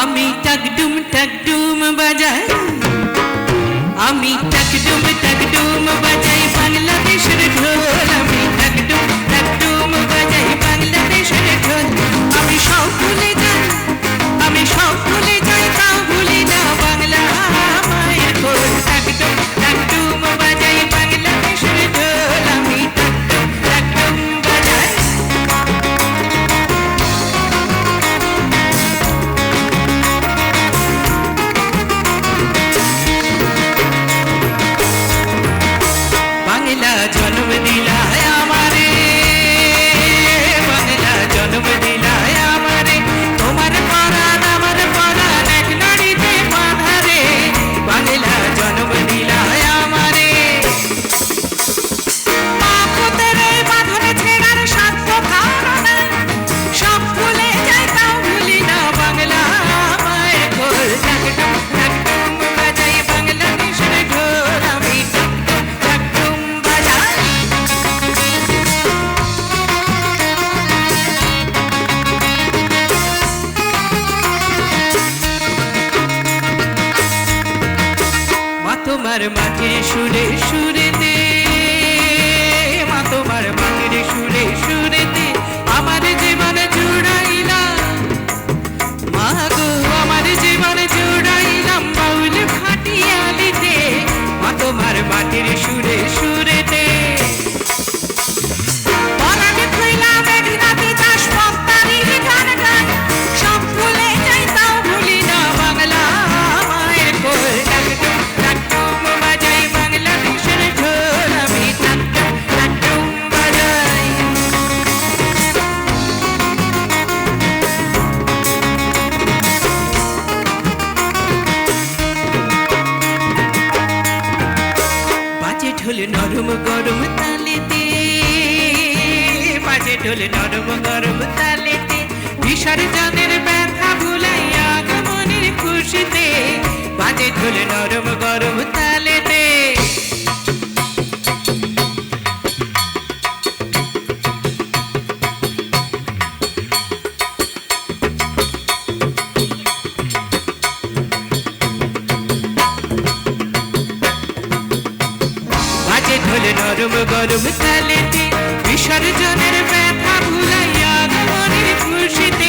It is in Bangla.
আমি টাকডুম টাকডুম বাজাই। আমি টাকডুম তোমার মাটির সুরে সুরে দে মা তোমার মাটির সুরে সুরে দে আমার জীবন জুড়াইলাম। মা গো, আমার জীবন জুড়াইলাম, বাউল ফাটিয়ালিতে মা তোমার মাটির সুরে সুরেতে নরম গরম তালেতে। বাজে ঢোল নরম গরম তালেতে। বিসর্জনের ব্যথা ভুলাইয়া আগমনের খুশিতে। বাজে ঢোল নরম গরম তালেতে। ধরে নরম গরম তালেতে বিসর্জনের ব্যথা ভুলাইয়া মনের খুশিতে